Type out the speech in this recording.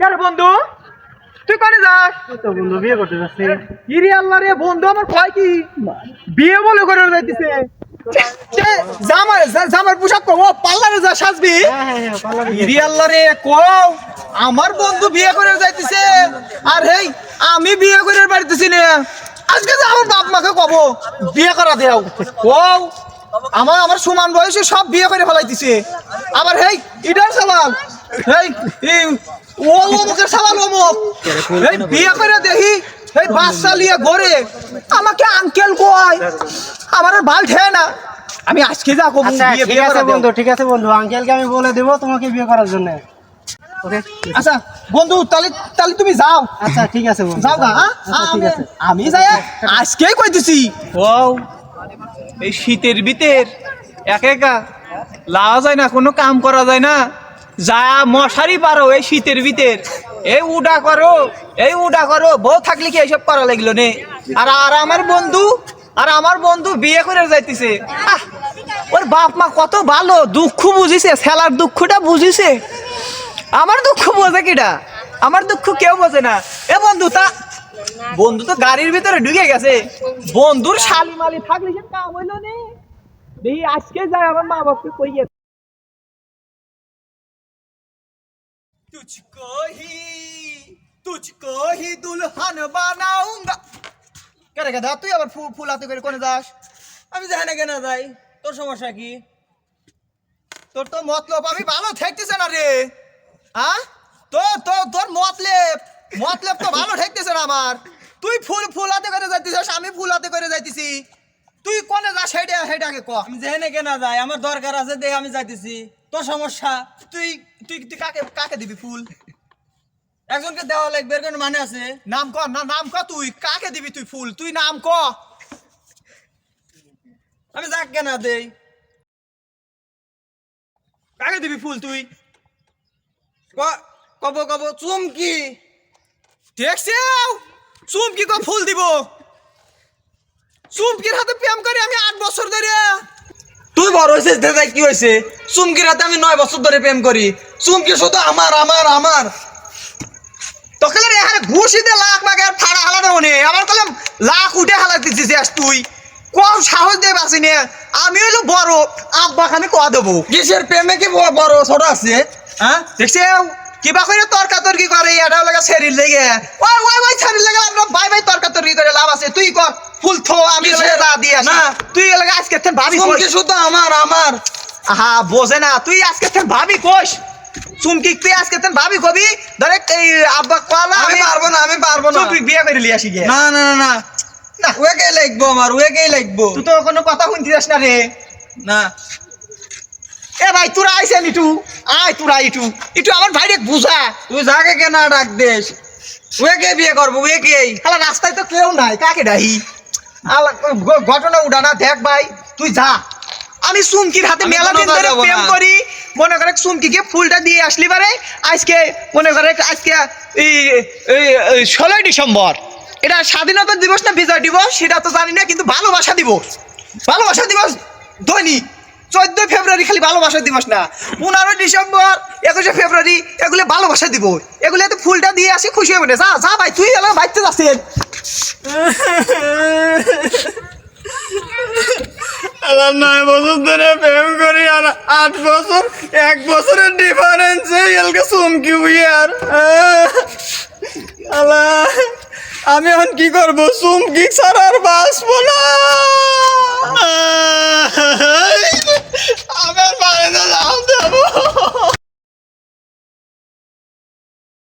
কেন বন্ধু? তুই কোনে যাস? তো বন্ধু বিয়ে করতে যাচ্ছি। ইরে আল্লাহ রে বন্ধু আমার ভয় কি? বিয়ে বলে করে যাইতেছে। সে জামার জা- জামার পোশাক কো পার্লারে যা সাজবি। হ্যাঁ হ্যাঁ হ্যাঁ পার্লারে ইরে আল্লাহ রে কও আমার বন্ধু বিয়ে করে যাইতেছে। আর হেই আমি বিয়ে করে বাড়িতেছি না। আজকে যে আমার বাপ মাকে কব বিয়ে করা দেও কও আমার আমার সমান বয়সে সব বিয়ে করে ফেলাইতেছে। আবার হেই ইটার সালাম। হেই ও অমুকের সালাম অমুক এই বিয়ে করে দেখি এই বাচ্চা লিয়ে ঘরে। আমাকে আঙ্কেল কয় আমার আর বাল ঠেয় না। আমি আজকে যা আচ্ছা ঠিক আছে বন্ধু ঠিক আছে বন্ধু। আঙ্কেলকে আমি বলে দেবো তোমাকে বিয়ে করার জন্য। আচ্ছা বন্ধু তাহলে তাহলে তুমি যাও। আচ্ছা ঠিক আছে যাও হ্যাঁ? আচ্ছা ঠিক আছে। আমি যাই আজকেই কইতেছি ও এই শীতের ভিতর এক একা। লাওয়া যায় না কোনো কাম করা যায় না। যা মশারি পারো এই শীতের ভিতর। এই উডা করো, এই উডা করো, বউ থাকলে কি এইসব করা লাগল নে? আর আর আমার বন্ধু, আর আমার বন্ধু বিয়ে করে যাইতেছে। ওর বাপ মা কত ভালো, দুঃখ বুঝিছে খেলার দুঃখটা বুঝিছে। আমার দুঃখ বোঝে কিটা আমার দুঃখ কেউ বোঝে না। এ বন্ধু, তা বন্ধু তো গাড়ির ভিতরে ঢুকে গেছে। বন্ধুর শালি মালি থাকলে কাম হইল নে। আজকে যায় আমার মা বাপকে কইয়ে तुझको ही तुझको ही दुल्हन बनाऊंगा কেরে গেদা তুই আবার ফুল ফুল হাতে করে কোনে যাস আমি যাই না কেন যাই তোর সমস্যা কি তোর তো মতলব আমি ভালো ঠেকতেছে না রে হ্যাঁ তোর তোর তোর মতলেব মতলেব তো ভালো ঠেকতেছে না আমার তুই ফুল ফুল হাতে করে যাইতেছিস আমি ফুল হাতে করে যাইতেছি তুই কোনে যা হেডে আগে ক। আমি যাই না কেন যাই আমার দরকার আছে দেখ আমি যাইতেছি। তোর সমস্যা? তুই তুই তুই কাকে কাকে দিবি ফুল? একজনকে দেওয়া লাগবে এর কোনো মানে আছে? নাম ক না নাম ক তুই। কাকে দিবি তুই ফুল? তুই নাম ক। আমি যাক কেন দেই। কাকে দিবি ফুল তুই? ক- কব কব চুমকি। দেখছি চুমকি কো ফুল দিব। চুমকির হাতে প্রেম করি আমি আট বছর ধরে। তুই বড় হয়েছিস দাদা কি হয়েছে চুমকির হাতে আমি নয় বছর ধরে প্রেম করি। চুমকি শুধু আমার আমার আমার। তোকে হারে ঘুষি দে লাখ মাগে আর ফাড়া হালানো নে। আমার কলম লাখ উঠে হালাতে দিছিস তুই। কম সাহস দে বাসি নে? আমি হইল বড় আব্বা খানি কোয়া দেবো। কিসের প্রেমে কি বড়, ছোট আছে? হ্যাঁ? দেখছি কিবা করে তর্কা তর্কি করে এটা লাগা শরীর লেগে। ওই ওই ওই শরীর লেগে বাই বাই তর্কা তর্কি করে লাভ আছে। তুই কর। ফুল থো আমি দা দিয়ে না। তুই এলাকা আজকে ভাবি চুমকি শুধু আমার আমার। আহা বোঝে না তুই আজকে থেকে ভাবি কইস। চুমকি তুই আজকে থেকে ভাবি কবি? ধরে এই আব্বা কলা আমি পারব না আমি পারব না। চুমকি বিয়ে করে লিয়ে আসি গে না না না না। না। ওয়েকেই লাগবো আমার ওয়েকেই লাগবো। তুই তো কোনো কথা শুনছিস না রে। না। এ ভাই তোরা আইসেন ইটু? আয় তোরা ইটু। ইটু আমার ভাইরে বুঝা। তুই যাকে কেন ডাক দেশ ওয়েকে বিয়ে করব ওয়েকেই হালা রাস্তায় তো কেউ নাই কাকে ডাহি? ঘটনা উড়ানা দেখ ভাই তুই যা। আমি সুমকির হাতে মেলা দিন ধরে প্রেম করি মনে করে সুমকিকে ফুলটা দিয়ে আসলি পারে আজকে মনে করে আজকে এই ষোলোই ডিসেম্বর। এটা স্বাধীনতা দিবস না বিজয় দিবস? সেটা তো জানি না কিন্তু ভালোবাসা দিবস। ভালোবাসা দিবস দৈনিক চোদ্দই ফেব্রুয়ারি খালি ভালোবাসা দিবস না। পনেরোই ডিসেম্বর একুশে ফেব্রুয়ারি এগুলো ভালোবাসা দিব এগুলো তো ফুলটা দিয়ে আসি খুশি হবে না। যা যা ভাই তুই এলাকা বাইতে যাচ্ছেন। আমার নয় বছর ধরে প্রেম করি আর আট বছর, এক বছরের ডিফারেন্সে এলকে চমকি আর। আল্লাহ আমি এখন কি করব? চুমকি ছাড়া আর বাঁচবো না।